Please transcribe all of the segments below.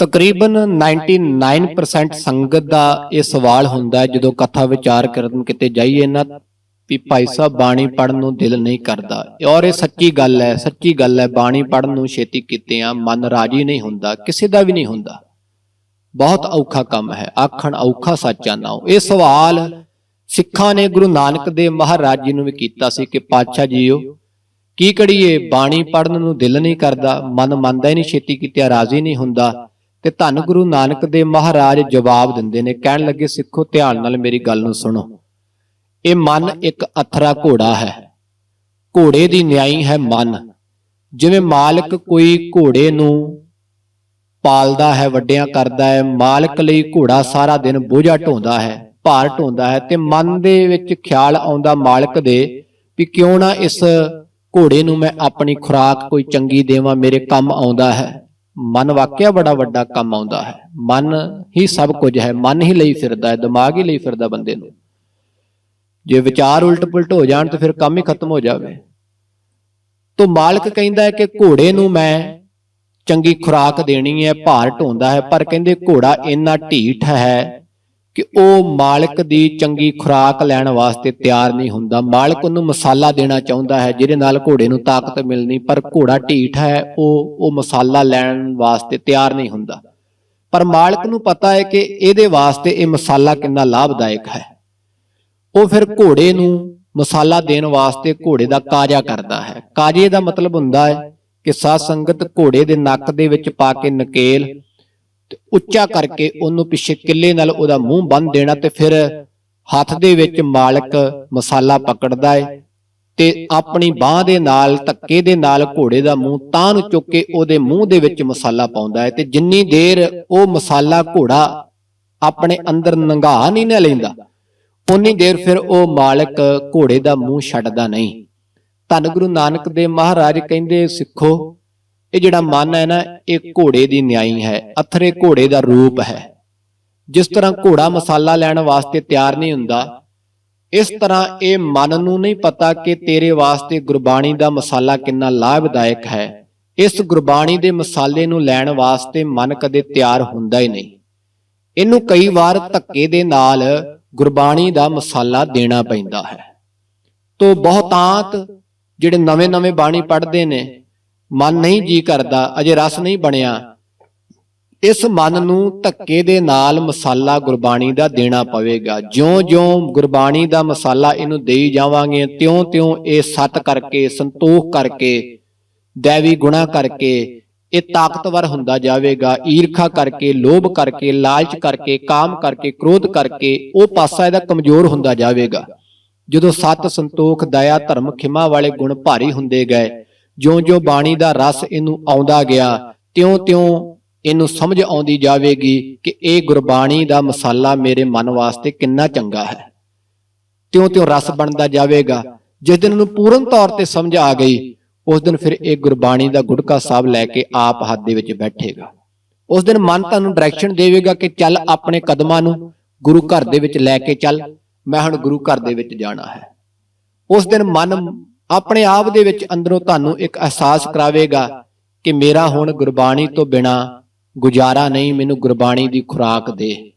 ਤਕਰੀਬਨ 99% ਸੰਗਤ ਦਾ ਇਹ ਸਵਾਲ ਹੁੰਦਾ ਹੈ ਜਦੋਂ ਕਥਾ ਵਿਚਾਰ ਕਰਨ ਕਿਤੇ ਜਾਈਏ ਨਾ ਵੀ ਭਾਈ ਸਾਹਿਬ ਬਾਣੀ ਪੜਨ ਨੂੰ ਦਿਲ ਨਹੀਂ ਕਰਦਾ। ਔਰ ਇਹ ਸੱਚੀ ਗੱਲ ਹੈ ਸੱਚੀ ਗੱਲ ਹੈ ਬਾਣੀ ਪੜਨ ਨੂੰ ਛੇਤੀ ਕੀਤੇ ਆ ਮਨ ਰਾਜੀ ਨਹੀਂ ਹੁੰਦਾ ਕਿਸੇ ਦਾ ਵੀ ਨਹੀਂ ਹੁੰਦਾ। ਬਹੁਤ ਔਖਾ ਕੰਮ ਹੈ ਆਖਣ ਔਖਾ ਸੱਚਾ ਨਾਉ। ਇਹ ਸਵਾਲ ਸਿੱਖਾਂ ਨੇ ਗੁਰੂ ਨਾਨਕ ਦੇਵ ਮਹਾਰਾਜ ਜੀ ਨੂੰ ਵੀ ਕੀਤਾ ਸੀ ਕਿ ਪਾਤਸ਼ਾਹ ਜੀਓ ਕੀ ਕਰੀਏ ਬਾਣੀ ਪੜਨ ਨੂੰ ਦਿਲ ਨਹੀਂ ਕਰਦਾ ਮਨ ਮੰਨਦਾ ਹੀ ਨਹੀਂ ਛੇਤੀ ਕੀਤੇ ਰਾਜ਼ੀ ਨਹੀਂ ਹੁੰਦਾ ਤੇ ਧੰਨ ਗੁਰੂ ਨਾਨਕ ਦੇਵ ਮਹਾਰਾਜ ਜਵਾਬ ਦਿੰਦੇ ਨੇ ਕਹਿਣ ਲੱਗੇ ਸਿੱਖੋ ਧਿਆਨ ਨਾਲ ਮੇਰੀ ਗੱਲ ਨੂੰ ਸੁਣੋ। ਇਹ ਮਨ ਇੱਕ ਅਥਰਾ ਘੋੜਾ ਹੈ। ਘੋੜੇ ਦੀ ਨਿਆਈ ਹੈ ਮਨ। ਜਿਵੇਂ ਮਾਲਕ ਕੋਈ ਘੋੜੇ ਨੂੰ ਪਾਲਦਾ ਹੈ ਵੱਡਿਆਂ ਕਰਦਾ ਹੈ ਮਾਲਕ ਲਈ ਘੋੜਾ ਸਾਰਾ ਦਿਨ ਬੋਝਾ ਢੋਂਦਾ ਹੈ ਭਾਰ ਢੋਂਦਾ ਹੈ ਤੇ ਮਨ ਦੇ ਵਿੱਚ ਖਿਆਲ ਆਉਂਦਾ ਮਾਲਕ ਦੇ ਵੀ ਕਿਉਂ ਨਾ ਇਸ ਘੋੜੇ ਨੂੰ ਮੈਂ ਆਪਣੀ ਖੁਰਾਕ ਕੋਈ ਚੰਗੀ ਦੇਵਾਂ ਮੇਰੇ ਕੰਮ ਆਉਂਦਾ ਹੈ। ਮਨ ਵਾਕਿਆ ਬੜਾ ਵੱਡਾ ਕੰਮ ਆਉਂਦਾ ਹੈ। ਮਨ ਹੀ ਸਭ ਕੁਝ ਹੈ। ਮਨ ਹੀ ਲਈ ਫਿਰਦਾ ਹੈ। ਦਿਮਾਗ ਹੀ ਲਈ ਫਿਰਦਾ ਬੰਦੇ ਨੂੰ। ਜੇ ਵਿਚਾਰ ਉਲਟ ਪੁਲਟ ਹੋ ਜਾਣ ਤਾਂ ਫਿਰ ਕੰਮ ਹੀ ਖਤਮ ਹੋ ਜਾਵੇ। ਤੋ ਮਾਲਕ ਕਹਿੰਦਾ ਹੈ ਕਿ ਘੋੜੇ ਨੂੰ ਮੈਂ ਚੰਗੀ ਖੁਰਾਕ ਦੇਣੀ ਹੈ, ਭਾਰ ਢੋਂਦਾ ਹੈ, ਪਰ ਕਹਿੰਦੇ ਘੋੜਾ ਇੰਨਾ ਢੀਠ ਹੈ ਕਿ ਉਹ ਮਾਲਕ ਦੀ ਚੰਗੀ ਖੁਰਾਕ ਲੈਣ ਵਾਸਤੇ ਤਿਆਰ ਨਹੀਂ ਹੁੰਦਾ। ਮਾਲਕ ਉਹਨੂੰ ਮਸਾਲਾ ਦੇਣਾ ਚਾਹੁੰਦਾ ਹੈ, ਜਿਹਦੇ ਨਾਲ ਘੋੜੇ ਨੂੰ ਤਾਕਤ ਮਿਲਣੀ, ਪਰ ਘੋੜਾ ਢੀਠ ਹੈ, ਉਹ ਉਹ ਮਸਾਲਾ ਲੈਣ ਵਾਸਤੇ ਤਿਆਰ ਨਹੀਂ ਹੁੰਦਾ। ਪਰ ਮਾਲਕ ਨੂੰ ਪਤਾ ਹੈ ਕਿ ਇਹਦੇ ਵਾਸਤੇ ਇਹ ਮਸਾਲਾ ਕਿੰਨਾ ਲਾਭਦਾਇਕ ਹੈ। ਉਹ ਫਿਰ ਘੋੜੇ ਨੂੰ ਮਸਾਲਾ ਦੇਣ ਵਾਸਤੇ ਘੋੜੇ ਦਾ ਕਾਜਾ ਕਰਦਾ ਹੈ। ਕਾਜੇ ਦਾ ਮਤਲਬ ਹੁੰਦਾ ਹੈ ਕਿ ਸਾਧ ਸੰਗਤ ਘੋੜੇ ਦੇ ਨੱਕ ਦੇ ਵਿੱਚ ਪਾ ਕੇ ਨਕੇਲ ਤੇ ਉੱਚਾ ਕਰਕੇ ਉਹਨੂੰ ਪਿੱਛੇ ਕਿੱਲੇ ਨਾਲ ਉਹਦਾ ਮੂੰਹ ਬੰਨ ਦੇਣਾ ਤੇ ਫਿਰ ਹੱਥ ਦੇ ਵਿੱਚ ਮਾਲਕ ਮਸਾਲਾ ਪਕੜਦਾ ਹੈ ਤੇ ਆਪਣੀ ਬਾਹ ਦੇ ਨਾਲ ਧੱਕੇ ਦੇ ਨਾਲ ਘੋੜੇ ਦਾ ਮੂੰਹ ਤਾਂ ਨੂੰ ਚੁੱਕ ਕੇ ਉਹਦੇ ਮੂੰਹ ਦੇ ਵਿੱਚ ਮਸਾਲਾ ਪਾਉਂਦਾ ਹੈ ਤੇ ਜਿੰਨੀ ਦੇਰ ਉਹ ਮਸਾਲਾ ਘੋੜਾ ਆਪਣੇ ਅੰਦਰ ਨੰਗਾ ਨਹੀਂ ਨਾ ਲੈਂਦਾ ਉਨੀ ਦੇਰ ਫਿਰ ਉਹ ਮਾਲਕ ਘੋੜੇ ਦਾ ਮੂੰਹ ਛੱਡਦਾ ਨਹੀਂ। ਧੰਨ ਗੁਰੂ ਨਾਨਕ ਦੇਵ ਮਹਾਰਾਜ ਕਹਿੰਦੇ ਸਿੱਖੋ ਇਹ ਜਿਹੜਾ ਮਨ ਹੈ ਨਾ ਇਹ ਘੋੜੇ ਦੀ ਨਿਆਈ ਹੈ ਅਥਰੇ ਘੋੜੇ ਦਾ ਰੂਪ ਹੈ। ਜਿਸ ਤਰ੍ਹਾਂ ਘੋੜਾ ਮਸਾਲਾ ਲੈਣ ਵਾਸਤੇ ਤਿਆਰ ਨਹੀਂ ਹੁੰਦਾ ਇਸ ਤਰ੍ਹਾਂ ਇਹ ਮਨ ਨੂੰ ਨਹੀਂ ਪਤਾ ਕਿ ਤੇਰੇ ਵਾਸਤੇ ਗੁਰਬਾਣੀ ਦਾ ਮਸਾਲਾ ਕਿੰਨਾ ਲਾਭਦਾਇਕ ਹੈ। ਇਸ ਗੁਰਬਾਣੀ ਦੇ ਮਸਾਲੇ ਨੂੰ ਲੈਣ ਵਾਸਤੇ ਮਨ ਕਦੇ ਤਿਆਰ ਹੁੰਦਾ ਹੀ ਨਹੀਂ। ਇਹਨੂੰ ਕਈ ਵਾਰ ਧੱਕੇ ਦੇ ਨਾਲ ਗੁਰਬਾਣੀ ਦਾ ਮਸਾਲਾ ਦੇਣਾ ਪੈਂਦਾ ਹੈ। ਤੋ ਬਹੁਤਾਂਤ ਜਿਹੜੇ ਨਵੇਂ-ਨਵੇਂ ਬਾਣੀ ਪੜ੍ਹਦੇ ਨੇ ਮਨ ਨਹੀਂ ਜੀ ਕਰਦਾ ਅਜੇ ਰਸ ਨਹੀਂ ਬਣਿਆ। ਇਸ ਮਨ ਨੂੰ ਧੱਕੇ ਦੇ ਨਾਲ ਮਸਾਲਾ ਗੁਰਬਾਣੀ ਦਾ ਦੇਣਾ ਪਵੇਗਾ। ਜਿਉਂ-ਜਿਉਂ ਗੁਰਬਾਣੀ ਦਾ ਮਸਾਲਾ ਇਹਨੂੰ ਦੇਈ ਜਾਵਾਂਗੇ ਤਿਉਂ-ਤਿਉਂ ਇਹ ਸਤ ਕਰਕੇ ਸੰਤੋਖ ਕਰਕੇ ਦੇਵੀ ਗੁਣਾ ਕਰਕੇ ਇਹ ਤਾਕਤਵਰ ਹੁੰਦਾ ਜਾਵੇਗਾ ਈਰਖਾ ਕਰਕੇ ਲੋਭ ਕਰਕੇ ਲਾਲਚ ਕਰਕੇ ਕਾਮ ਕਰਕੇ ਕ੍ਰੋਧ ਕਰਕੇ ਉਹ ਪਾਸਾ ਇਹਦਾ ਕਮਜ਼ੋਰ ਹੁੰਦਾ ਜਾਵੇਗਾ। ਜਦੋਂ ਸਤ ਸੰਤੋਖ ਦਇਆ ਧਰਮ ਖਿਮਾ ਵਾਲੇ ਗੁਣ ਭਾਰੀ ਹੁੰਦੇ ਗਏ। ਜਿਉਂ-ਜਿਉਂ ਬਾਣੀ ਦਾ ਰਸ ਇਹਨੂੰ ਆਉਂਦਾ ਗਿਆ, ਤਿਉਂ-ਤਿਉਂ ਇਹਨੂੰ ਸਮਝ ਆਉਂਦੀ ਜਾਵੇਗੀ ਕਿ ਇਹ ਗੁਰਬਾਣੀ ਦਾ ਮਸਾਲਾ ਮੇਰੇ ਮਨ ਵਾਸਤੇ ਕਿੰਨਾ ਚੰਗਾ ਹੈ। ਤਿਉਂ-ਤਿਉਂ ਰਸ ਬਣਦਾ ਜਾਵੇਗਾ। ਜਿਸ ਦਿਨ ਨੂੰ ਪੂਰਨ ਤੌਰ ਤੇ ਸਮਝ ਆ ਗਈ, ਉਸ ਦਿਨ ਫਿਰ ਇਹ ਗੁਰਬਾਣੀ ਦਾ ਗੁਟਕਾ ਸਾਹਿਬ ਲੈ ਕੇ ਆਪ ਹੱਥ ਦੇ ਵਿੱਚ ਬੈਠੇਗਾ। ਉਸ ਦਿਨ ਮਨ ਤੁਹਾਨੂੰ ਡਾਇਰੈਕਸ਼ਨ ਦੇਵੇਗਾ ਕਿ ਚੱਲ ਆਪਣੇ ਕਦਮਾਂ ਨੂੰ ਗੁਰੂ ਘਰ ਦੇ ਵਿੱਚ ਲੈ ਕੇ ਚੱਲ, ਮੈਂ ਹੁਣ ਗੁਰੂ ਘਰ ਦੇ ਵਿੱਚ ਜਾਣਾ ਹੈ। ਉਸ ਦਿਨ ਮਨ ਆਪਣੇ ਆਪ ਦੇ ਵਿੱਚ ਅੰਦਰੋਂ ਤੁਹਾਨੂੰ ਇੱਕ ਅਹਿਸਾਸ ਕਰਾਵੇਗਾ ਕਿ ਮੇਰਾ ਹੁਣ ਗੁਰਬਾਣੀ ਤੋਂ ਬਿਨਾ ਗੁਜ਼ਾਰਾ ਨਹੀਂ, ਮੈਨੂੰ ਗੁਰਬਾਣੀ ਦੀ ਖੁਰਾਕ ਦੇ।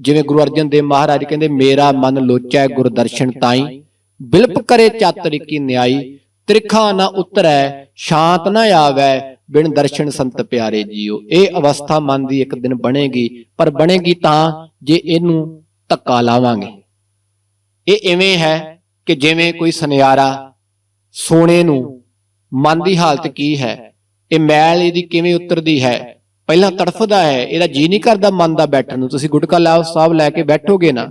ਜਿਵੇਂ ਗੁਰੂ ਅਰਜਨ ਦੇਵ ਮਹਾਰਾਜ ਕਹਿੰਦੇ, ਮੇਰਾ ਮਨ ਲੋਚੈ ਗੁਰਦਰਸ਼ਨ ਤਾਈ, ਬਿਲਪ ਕਰੇ ਚਾਤਰਿ ਕੀ ਨਿਆਈ, ਤ੍ਰਿਖਾ ਨਾ ਉਤਰੈ, ਸ਼ਾਂਤ ਨਾ ਆਵੈ, ਬਿਨ ਦਰਸ਼ਨ ਸੰਤ ਪਿਆਰੇ ਜੀਓ। ਇਹ ਅਵਸਥਾ ਮਨ ਦੀ ਇੱਕ ਦਿਨ ਬਣੇਗੀ, ਪਰ ਬਣੇਗੀ ਤਾਂ ਜੇ ਇਹਨੂੰ ਧੱਕਾ ਲਾਵਾਂਗੇ। ਇਹ ਐਵੇਂ ਹੈ ਕਿ ਜਿਵੇਂ ਕੋਈ ਸੁਨਿਆਰਾ ਸੋਨੇ ਨੂੰ ਮਨ ਦੀ ਹਾਲਤ ਕੀ ਹੈ? ਇਹ ਮੈਲ ਇਹਦੀ ਕਿਵੇਂ ਉਤਰਦੀ ਹੈ? ਪਹਿਲਾਂ ਤੜਫਦਾ ਹੈ, ਇਹਦਾ ਜੀ ਨਹੀਂ ਕਰਦਾ ਮਨ ਦਾ ਬੈਠਣ ਨੂੰ। ਤੁਸੀਂ ਗੁਟਕਾ ਲਾਓ ਸਾਹਿਬ ਲੈ ਕੇ ਬੈਠੋਗੇ ਨਾ,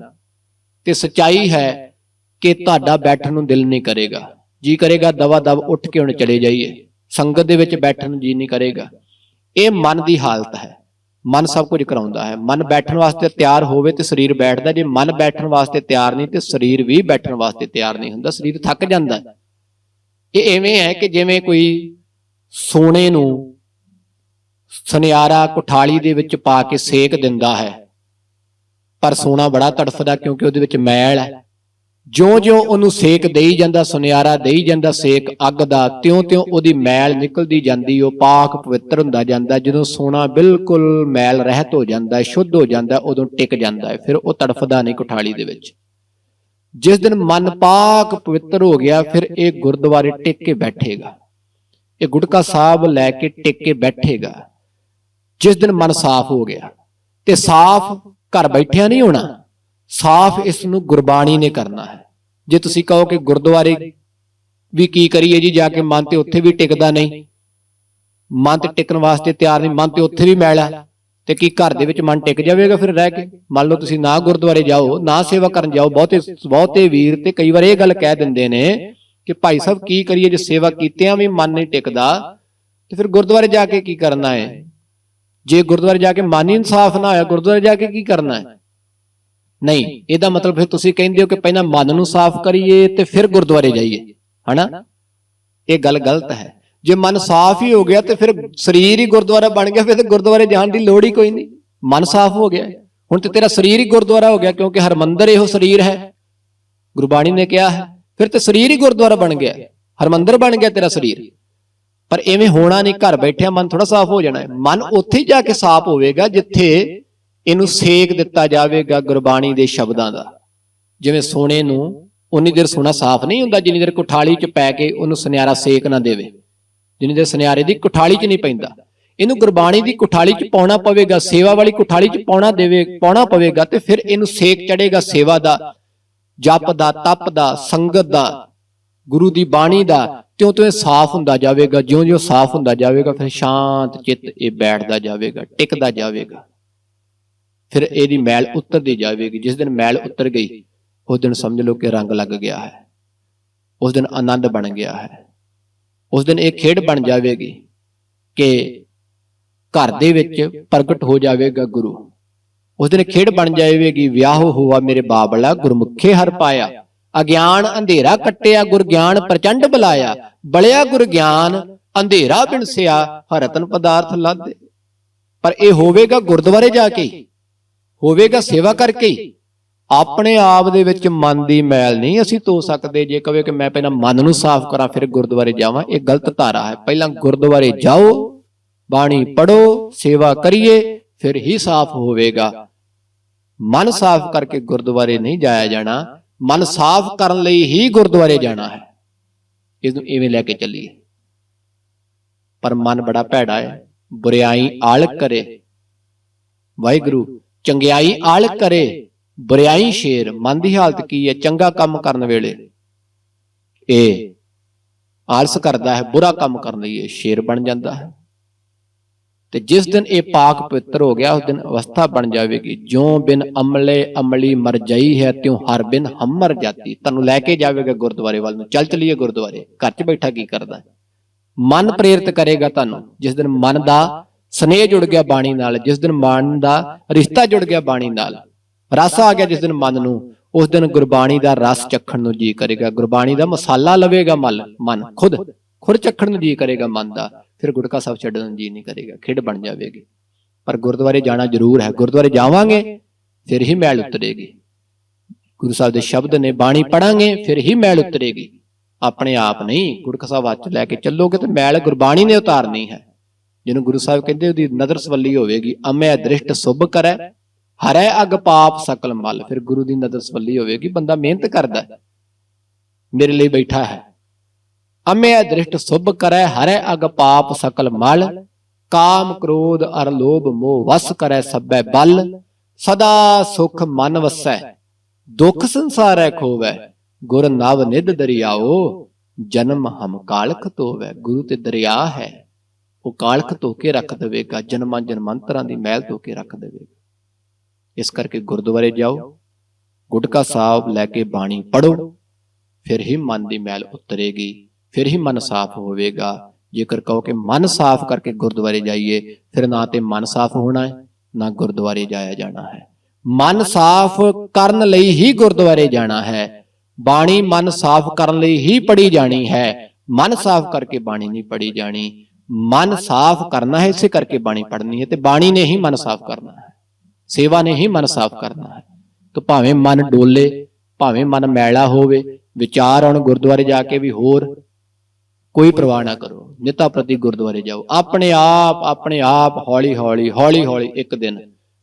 ਤੇ ਸਚਾਈ ਹੈ ਕਿ ਤੁਹਾਡਾ ਬੈਠਣ ਨੂੰ ਦਿਲ ਨਹੀਂ ਕਰੇਗਾ। ਜੀ ਕਰੇਗਾ, ਦਵਾ ਦਵ ਉੱਠ ਕੇ ਹੁਣ ਚਲੇ ਜਾਈਏ। ਸੰਗਤ ਦੇ ਵਿੱਚ ਬੈਠਣ ਨੂੰ ਜੀ ਨਹੀਂ ਕਰੇਗਾ। ਇਹ ਮਨ ਦੀ ਹਾਲਤ ਹੈ। ਮਨ ਸਭ ਕੁਝ ਕਰਾਉਂਦਾ ਹੈ। ਮਨ ਬੈਠਣ ਵਾਸਤੇ ਤਿਆਰ ਹੋਵੇ ਤੇ ਸਰੀਰ ਬੈਠਦਾ। ਜੇ ਮਨ ਬੈਠਣ ਵਾਸਤੇ ਤਿਆਰ ਨਹੀਂ ਤੇ ਸਰੀਰ ਵੀ ਬੈਠਣ ਵਾਸਤੇ ਤਿਆਰ ਨਹੀਂ ਹੁੰਦਾ। ਸਰੀਰ ਥੱਕ ਜਾਂਦਾ ਇਹ ਐਵੇਂ ਹੈ ਕਿ ਜਿਵੇਂ ਕੋਈ ਸੋਨੇ ਨੂੰ ਸੁਨਿਆਰਾ ਕੁਠਾਲੀ ਦੇ ਵਿੱਚ ਪਾ ਕੇ ਸੇਕ ਦਿੰਦਾ ਹੈ। ਪਰ ਸੋਨਾ ਬੜਾ ਤੜਫਦਾ ਕਿਉਂਕਿ ਉਹਦੇ ਵਿੱਚ ਮੈਲ ਹੈ। ਜਿਉਂ-ਜਿਉਂ ਉਹਨੂੰ ਸੇਕ ਦੇਈ ਜਾਂਦਾ, ਸੁਨਿਆਰਾ ਦੇਈ ਜਾਂਦਾ ਸੇਕ, ਅੱਗ ਦਾ, ਤਿਉਂ-ਤਿਉਂ ਉਹਦੀ ਮੈਲ ਨਿਕਲਦੀ ਜਾਂਦੀ, ਉਹ ਪਾਕ ਪਵਿੱਤਰ ਹੁੰਦਾ ਜਾਂਦਾ, ਜਦੋਂ ਸੋਨਾ ਬਿਲਕੁਲ ਮੈਲ ਰਹਿਤ ਹੋ ਜਾਂਦਾ, ਸ਼ੁੱਧ ਹੋ ਜਾਂਦਾ, ਉਦੋਂ ਟਿਕ ਜਾਂਦਾ ਫਿਰ ਉਹ ਤੜਫਦਾ ਨਹੀਂ ਕੁਠਾਲੀ ਦੇ ਵਿੱਚ। ਜਿਸ ਦਿਨ ਮਨ ਪਾਕ ਪਵਿੱਤਰ ਹੋ ਗਿਆ, ਫਿਰ ਇਹ ਗੁਰਦੁਆਰੇ ਟਿਕ ਕੇ ਬੈਠੇਗਾ। ਇਹ ਗੁਟਕਾ ਸਾਹਿਬ ਲੈ ਕੇ ਟਿਕ ਕੇ ਬੈਠੇਗਾ। ਜਿਸ ਦਿਨ ਮਨ ਸਾਫ਼ ਹੋ ਗਿਆ, ਤੇ ਸਾਫ਼ ਘਰ ਬੈਠਿਆ ਨਹੀਂ ਹੋਣਾ ਸਾਫ਼ ਇਸ ਨੂੰ ਗੁਰਬਾਣੀ ਨੇ ਕਰਨਾ ਹੈ। ਜੇ ਤੁਸੀਂ ਕਹੋ ਕਿ ਗੁਰਦੁਆਰੇ ਵੀ ਕੀ ਕਰੀਏ ਜੀ, ਜਾ ਕੇ ਮਨ ਤੇ ਉੱਥੇ ਵੀ ਟਿਕਦਾ ਨਹੀਂ। ਮਨ ਤੇ ਟਿਕਣ ਵਾਸਤੇ ਤਿਆਰ ਨਹੀਂ, ਮਨ ਤੇ ਉੱਥੇ ਵੀ ਮੈਲ ਹੈ। ਤੇ ਕੀ ਘਰ ਦੇ ਵਿੱਚ ਮਨ ਟਿਕ ਜਾਵੇਗਾ ਫਿਰ ਰਹਿ ਕੇ? ਮੰਨ ਲਓ ਤੁਸੀਂ ਨਾ ਗੁਰਦੁਆਰੇ ਜਾਓ, ਨਾ ਸੇਵਾ ਕਰਨ ਜਾਓ, ਬਹੁਤੇ ਬਹੁਤੇ ਵੀਰ ਤੇ ਕਈ ਵਾਰ ਇਹ ਗੱਲ ਕਹਿ ਦਿੰਦੇ ਨੇ ਕਿ ਭਾਈ ਸਾਹਿਬ ਕੀ ਕਰੀਏ ਜੇ ਸੇਵਾ ਕੀਤਿਆਂ ਵੀ ਮਨ ਨਹੀਂ ਟਿਕਦਾ, ਤੇ ਫਿਰ ਗੁਰਦੁਆਰੇ ਜਾ ਕੇ ਕੀ ਕਰਨਾ ਹੈ? ਜੇ ਗੁਰਦੁਆਰੇ ਜਾ ਕੇ ਮਨ ਹੀ ਇਨਸਾਫ ਨਾ ਹੋਇਆ, ਗੁਰਦੁਆਰੇ ਜਾ ਕੇ ਕੀ ਕਰਨਾ ਹੈ? ਨਹੀਂ ਇਹਦਾ ਮਤਲਬ ਫਿਰ ਤੁਸੀਂ ਕਹਿੰਦੇ ਹੋ ਕਿ ਪਹਿਲਾਂ ਮਨ ਨੂੰ ਸਾਫ਼ ਕਰੀਏ ਤੇ ਫਿਰ ਗੁਰਦੁਆਰੇ ਜਾਈਏ ਹਨਾ? ਇਹ ਗੱਲ ਗਲਤ ਹੈ। ਜੇ ਮਨ ਸਾਫ਼ ਹੀ ਹੋ ਗਿਆ ਤੇ ਫਿਰ ਸਰੀਰ ਹੀ ਗੁਰਦੁਆਰਾ ਬਣ ਗਿਆ ਫਿਰ ਤੇ ਗੁਰਦੁਆਰੇ ਜਾਣ ਦੀ ਲੋੜ ਹੀ ਕੋਈ ਨਹੀਂ। ਮਨ ਸਾਫ਼ ਹੋ ਗਿਆ। ਹੁਣ ਤੇ ਤੇਰਾ ਸਰੀਰ ਹੀ ਗੁਰਦੁਆਰਾ ਹੋ ਗਿਆ ਕਿਉਂਕਿ ਹਰਮੰਦਰ ਇਹੋ ਸਰੀਰ ਹੈ। ਗੁਰਬਾਣੀ ਨੇ ਕਿਹਾ ਹੈ ਫਿਰ ਤੇ ਸਰੀਰ ਹੀ ਗੁਰਦੁਆਰਾ ਬਣ ਗਿਆ। ਹਰਮੰਦਰ ਬਣ ਗਿਆ ਤੇਰਾ ਸਰੀਰ। ਪਰ ਐਵੇਂ ਹੋਣਾ ਨਹੀਂ ਘਰ ਬੈਠਿਆ ਮਨ ਥੋੜਾ ਸਾਫ਼ ਹੋ ਜਾਣਾ ਹੈ। ਮਨ ਉੱਥੇ ਜਾ ਕੇ ਸਾਫ਼ ਹੋਵੇਗਾ ਜਿੱਥੇ ਇਹਨੂੰ ਸੇਕ ਦਿੱਤਾ ਜਾਵੇਗਾ ਗੁਰਬਾਣੀ ਦੇ ਸ਼ਬਦਾਂ ਦਾ। ਜਿਵੇਂ ਸੋਨੇ ਨੂੰ ਉਨੀ ਦੇਰ ਸੋਨਾ ਸਾਫ਼ ਨਹੀਂ ਹੁੰਦਾ, ਜਿੰਨੀ ਦੇਰ ਕੁਠਾਲੀ 'ਚ ਪੈ ਕੇ ਉਹਨੂੰ ਸੁਨਿਆਰਾ ਸੇਕ ਨਾ ਦੇਵੇ। ਜਿੰਨੀ ਦੇਰ ਸੁਨਿਆਰੇ ਦੀ ਕੁਠਾਲੀ 'ਚ ਨਹੀਂ ਪੈਂਦਾ। ਇਹਨੂੰ ਗੁਰਬਾਣੀ ਦੀ ਕੁਠਾਲੀ 'ਚ ਪਾਉਣਾ ਪਵੇਗਾ, ਸੇਵਾ ਵਾਲੀ ਕੁਠਾਲੀ 'ਚ ਪਾਉਣਾ ਦੇਵੇ, ਪਾਉਣਾ ਪਵੇਗਾ ਤੇ ਫਿਰ ਇਹਨੂੰ ਸੇਕ ਚੜੇਗਾ ਸੇਵਾ ਦਾ, ਜਪ ਦਾ, ਤਪ ਦਾ, ਸੰਗਤ ਦਾ, ਗੁਰੂ ਦੀ ਬਾਣੀ ਦਾ ਤਿਉਂ ਤਿਉਂ ਸਾਫ਼ ਹੁੰਦਾ ਜਾਵੇਗਾ, ਜਿਉਂ-ਜਿਉਂ ਸਾਫ਼ ਹੁੰਦਾ ਜਾਵੇਗਾ, ਫਿਰ ਸ਼ਾਂਤ ਚਿੱਤ ਇਹ ਬੈਠਦਾ ਜਾਵੇਗਾ, ਟਿਕਦਾ ਜਾਵੇਗਾ। ਫਿਰ ਇਹਦੀ ਮੈਲ ਉਤਰਦੀ ਜਾਵੇਗੀ। ਜਿਸ ਦਿਨ ਮੈਲ ਉਤਰ ਗਈ ਉਸ ਦਿਨ ਸਮਝ ਲਓ ਕਿ ਰੰਗ ਲੱਗ ਗਿਆ ਹੈ। ਉਸ ਦਿਨ ਆਨੰਦ ਬਣ ਗਿਆ ਹੈ। ਉਸ ਦਿਨ ਇਹ ਖੇਡ ਬਣ ਜਾਵੇਗੀ ਕਿ ਘਰ ਦੇ ਵਿੱਚ ਪ੍ਰਗਟ ਹੋ ਜਾਵੇਗਾ ਗੁਰੂ। ਉਸ ਦਿਨ ਖੇਡ ਬਣ ਜਾਵੇਗੀ ਵਿਆਹ ਹੋਆ ਮੇਰੇ ਬਾਬਲਾ ਗੁਰਮੁਖੇ ਹਰ ਪਾਇਆ। ਅਗਿਆਨ ਅੰਧੇਰਾ ਕੱਟਿਆ ਗੁਰ ਗਿਆਨ ਪ੍ਰਚੰਡ ਬੁਲਾਇਆ। ਬਲਿਆ ਗੁਰ ਗਿਆਨ ਅੰਧੇਰਾ ਬਿਨਸਿਆ ਹਰਤਨ ਪਦਾਰਥ ਲਾਦੇ। ਪਰ ਇਹ ਹੋਵੇਗਾ ਗੁਰਦੁਆਰੇ ਜਾ ਕੇ। ਹੋਵੇਗਾ ਸੇਵਾ ਕਰਕੇ ਹੀ। ਆਪਣੇ ਆਪ ਦੇ ਵਿੱਚ ਮਨ ਦੀ ਮੈਲ ਨਹੀਂ ਅਸੀਂ ਧੋ ਸਕਦੇ। ਜੇ ਕਵੇ ਕਿ ਮੈਂ ਪਹਿਲਾਂ ਮਨ ਨੂੰ ਸਾਫ਼ ਕਰਾਂ, ਫਿਰ ਗੁਰਦੁਆਰੇ ਜਾਵਾਂ, ਇਹ ਗਲਤ ਧਾਰਾ ਹੈ। ਪਹਿਲਾਂ ਗੁਰਦੁਆਰੇ ਜਾਓ, ਬਾਣੀ ਪੜੋ ਸੇਵਾ ਕਰੀਏ, ਫਿਰ ਹੀ ਸਾਫ਼ ਹੋਵੇਗਾ। ਮਨ ਸਾਫ਼ ਕਰਕੇ ਗੁਰਦੁਆਰੇ ਨਹੀਂ ਜਾਇਆ ਜਾਣਾ, ਮਨ ਸਾਫ਼ ਕਰਨ ਲਈ ਹੀ ਗੁਰਦੁਆਰੇ ਜਾਣਾ ਹੈ। ਇਸ ਨੂੰ ਇਵੇਂ ਲੈ ਕੇ ਚੱਲੀਏ। ਪਰ ਮਨ ਬੜਾ ਭੈੜਾ ਹੈ, ਬੁਰਿਆਈ ਆਲਕ ਕਰੇ। ਵਾਹਿਗੁਰੂ ਚੰਗਿਆਈ ਆਲਕ ਕਰੇ ਬੁਰਿਆਈ ਸ਼ੇਰ ਮਨ ਦੀ ਹਾਲਤ ਕੀ ਹੈ ਚੰਗਾ ਕੰਮ ਕਰਨ ਵੇਲੇ। ਇਹ ਆਲਸ ਕਰਦਾ ਹੈ ਬੁਰਾ ਕੰਮ ਕਰਨ ਲਈ ਇਹ ਸ਼ੇਰ ਬਣ ਜਾਂਦਾ ਹੈ। ਤੇ ਜਿਸ ਦਿਨ ਇਹ ਪਾਕ ਪਵਿੱਤਰ ਹੋ ਗਿਆ ਉਸ ਦਿਨ ਅਵਸਥਾ ਬਣ ਜਾਵੇਗੀ। ਜਿਉਂ ਬਿਨ ਅਮਲੇ ਅਮਲੀ ਮਰ ਜਾਈ ਹੈ ਤਿਉ ਹਰ ਬਿਨ ਹਮ ਮਰ ਜਾਤੀ। ਤੁਹਾਨੂੰ ਲੈ ਕੇ ਜਾਵੇਗਾ ਗੁਰਦੁਆਰੇ ਵੱਲ ਨੂੰ। ਚੱਲ ਚਲੀਏ ਗੁਰਦੁਆਰੇ। ਘਰ 'ਚ ਬੈਠਾ ਕੀ ਕਰਦਾ? ਮਨ ਪ੍ਰੇਰਿਤ ਕਰੇਗਾ ਤੁਹਾਨੂੰ। ਜਿਸ ਦਿਨ ਮਨ ਦਾ ਸਨੇਹ ਜੁੜ ਗਿਆ ਬਾਣੀ ਨਾਲ, ਜਿਸ ਦਿਨ ਮਨ ਦਾ ਰਿਸ਼ਤਾ ਜੁੜ ਗਿਆ ਬਾਣੀ ਨਾਲ। ਰਸ ਆ ਗਿਆ ਜਿਸ ਦਿਨ ਮਨ ਨੂੰ, ਉਸ ਦਿਨ ਗੁਰਬਾਣੀ ਦਾ ਰਸ ਚੱਖਣ ਨੂੰ ਜੀ ਕਰੇਗਾ। ਗੁਰਬਾਣੀ ਦਾ ਮਸਾਲਾ ਲਵੇਗਾ ਮਨ ਮਨ, ਖੁਦ ਖੁਦ ਚੱਖਣ ਨੂੰ ਜੀ ਕਰੇਗਾ ਮਨ ਦਾ। ਫਿਰ ਗੁਟਕਾ ਸਾਹਿਬ ਛੱਡਣ ਨੂੰ ਜੀ ਨਹੀਂ ਕਰੇਗਾ, ਖੇਡ ਬਣ ਜਾਵੇਗੀ। ਪਰ ਗੁਰਦੁਆਰੇ ਜਾਣਾ ਜ਼ਰੂਰ ਹੈ, ਗੁਰਦੁਆਰੇ ਜਾਵਾਂਗੇ, ਫਿਰ ਹੀ ਮੈਲ ਉਤਰੇਗੀ। ਗੁਰੂ ਸਾਹਿਬ ਦੇ ਸ਼ਬਦ ਨੇ ਬਾਣੀ ਪੜਾਂਗੇ, ਫਿਰ ਹੀ ਮੈਲ ਉਤਰੇਗੀ। ਆਪਣੇ ਆਪ ਨਹੀਂ, ਗੁਟਕਾ ਸਾਹਿਬ ਹੱਥ 'ਚ ਲੈ ਕੇ ਚੱਲੋਗੇ ਤੇ ਮੈਲ ਗੁਰਬਾਣੀ ਨੇ ਉਤਾਰਨੀ ਹੈ। ਜਿਹਨੂੰ ਗੁਰੂ ਸਾਹਿਬ ਕਹਿੰਦੇ ਉਹਦੀ ਨਦਰ ਸਵੱਲੀ ਹੋਵੇਗੀ। ਅਮੈ ਦ੍ਰਿਸ਼ਟ ਸੁਭ ਕਰੈ, ਹਰੈ ਅਗ ਪਾਪ ਸਕਲ ਮਲ। ਫਿਰ ਗੁਰੂ ਦੀ ਨਦਰ ਸਵੱਲੀ ਹੋਵੇਗੀ, ਬੰਦਾ ਮਿਹਨਤ ਕਰਦਾ ਮੇਰੇ ਲਈ ਬੈਠਾ ਹੈ। ਅਮੈ ਦ੍ਰਿਸ਼ਟ ਸੁਭ ਕਰੈ, ਹਰੈ ਅਗ ਪਾਪ ਸਕਲ ਮਲ। ਕਾਮ ਕ੍ਰੋਧ ਅਰ ਲੋਭ ਮੋਹ ਵਸ ਕਰੈ ਸਭੈ ਬਲ। ਸਦਾ ਸੁਖ ਮਨ ਵਸੈ, ਦੁਖ ਸੰਸਾਰੈ ਖੋਵੈ। ਗੁਰ ਨਵ ਨਿਧ ਦਰਿਆਓ, ਜਨਮ ਹਮ ਕਾਲਖ ਤੋਵੈ ਗੁਰੂ ਤੇ ਦਰਿਆ ਹੈ। ਉਹ ਕਾਲਖ ਧੋ ਕੇ ਰੱਖ ਦੇਵੇਗਾ, ਜਨਮਾਂ ਜਨਮਾਂਤਰਾਂ ਦੀ ਮਹਿਲ ਧੋ ਕੇ ਰੱਖ ਦੇਵੇਗਾ। ਇਸ ਕਰਕੇ ਗੁਰਦੁਆਰੇ ਜਾਓ, ਗੁਟਕਾ ਸਾਹਿਬ ਲੈ ਕੇ ਬਾਣੀ ਪੜੋ ਫਿਰ ਹੀ ਮਨ ਦੀ ਮੈਲ ਉਤਰੇਗੀ, ਫਿਰ ਹੀ ਮਨ ਸਾਫ਼ ਹੋਵੇਗਾ। ਜੇਕਰ ਕਹੋ ਕਿ ਮਨ ਸਾਫ਼ ਕਰਕੇ ਗੁਰਦੁਆਰੇ ਜਾਈਏ, ਫਿਰ ਨਾ ਤੇ ਮਨ ਸਾਫ਼ ਹੋਣਾ ਹੈ, ਨਾ ਗੁਰਦੁਆਰੇ ਜਾਇਆ ਜਾਣਾ ਹੈ। ਮਨ ਸਾਫ਼ ਕਰਨ ਲਈ ਹੀ ਗੁਰਦੁਆਰੇ ਜਾਣਾ ਹੈ, ਬਾਣੀ ਮਨ ਸਾਫ਼ ਕਰਨ ਲਈ ਹੀ ਪੜੀ ਜਾਣੀ ਹੈ। ਮਨ ਸਾਫ਼ ਕਰਕੇ ਬਾਣੀ ਨਹੀਂ ਪੜੀ ਜਾਣੀ ਮਨ ਸਾਫ਼ ਕਰਨਾ ਹੈ, ਇਸੇ ਕਰਕੇ ਬਾਣੀ ਪੜ੍ਹਨੀ ਹੈ ਤੇ ਬਾਣੀ ਨੇ ਹੀ ਮਨ ਸਾਫ਼ ਕਰਨਾ ਹੈ, ਸੇਵਾ ਨੇ ਹੀ ਮਨ ਸਾਫ਼ ਕਰਨਾ ਹੈ। ਤਾਂ ਭਾਵੇਂ ਮਨ ਡੋਲੇ, ਭਾਵੇਂ ਮਨ ਮੈਲਾ ਹੋਵੇ, ਵਿਚਾਰ ਆਉਣ ਗੁਰਦੁਆਰੇ ਜਾ ਕੇ ਵੀ ਹੋਰ ਕੋਈ ਪ੍ਰਵਾਹ ਨਾ ਕਰੋ, ਨਿਤਾ ਪ੍ਰਤੀ ਗੁਰਦੁਆਰੇ ਜਾਓ। ਆਪਣੇ ਆਪ ਆਪਣੇ ਆਪ ਹੌਲੀ ਹੌਲੀ ਹੌਲੀ ਹੌਲੀ ਇੱਕ ਦਿਨ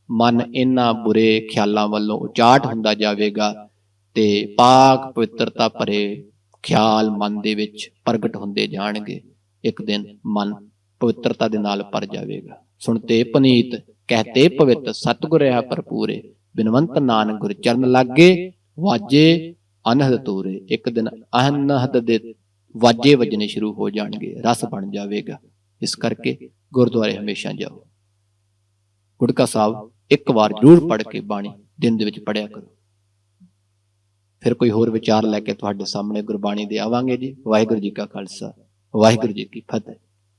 ਮਨ ਇਹਨਾਂ ਬੁਰੇ ਖਿਆਲਾਂ ਵੱਲੋਂ ਉਚਾਟ ਹੁੰਦਾ ਜਾਵੇਗਾ ਤੇ ਪਾਕ ਪਵਿੱਤਰਤਾ ਭਰੇ ਖਿਆਲ ਮਨ ਦੇ ਵਿੱਚ ਪ੍ਰਗਟ ਹੁੰਦੇ ਜਾਣਗੇ। ਇੱਕ ਦਿਨ ਮਨ ਪਵਿੱਤਰਤਾ ਦੇ ਨਾਲ ਭਰ ਜਾਵੇਗਾ। ਸੁਣਤੇ ਪਨੀਤ ਕਹਤੇ ਪਵਿੱਤ, ਸਤਿਗੁਰ ਰਹਾ ਭਰਪੂਰੇ ਬਿਨਵੰਤ ਨਾਨਕ ਗੁਰ ਚਰਨ ਲਾਗੇ, ਵਾਜੇ ਅਨਹਦ ਤੂਰੇ। ਇੱਕ ਦਿਨ ਅਨਹਦ ਦੇ ਵਾਜੇ ਵੱਜਣੇ ਸ਼ੁਰੂ ਹੋ ਜਾਣਗੇ, ਰਸ ਬਣ ਜਾਵੇਗਾ। ਇਸ ਕਰਕੇ ਗੁਰਦੁਆਰੇ ਹਮੇਸ਼ਾ ਜਾਓ। ਗੁੜਕਾ ਸਾਹਿਬ, ਇੱਕ ਵਾਰ ਜ਼ਰੂਰ ਪੜ੍ਹ ਕੇ ਬਾਣੀ ਦਿਨ ਦੇ ਵਿੱਚ ਪੜਿਆ ਕਰੋ। ਫਿਰ ਕੋਈ ਹੋਰ ਵਿਚਾਰ ਲੈ ਕੇ ਤੁਹਾਡੇ ਸਾਹਮਣੇ ਗੁਰਬਾਣੀ ਦੇ ਆਵਾਂਗੇ ਜੀ। ਵਾਹਿਗੁਰੂ ਜੀ ਕਾ ਖਾਲਸਾ। ਵਾਹਿਗੁਰੂ ਜੀ ਕੀ ਫਤਿਹ।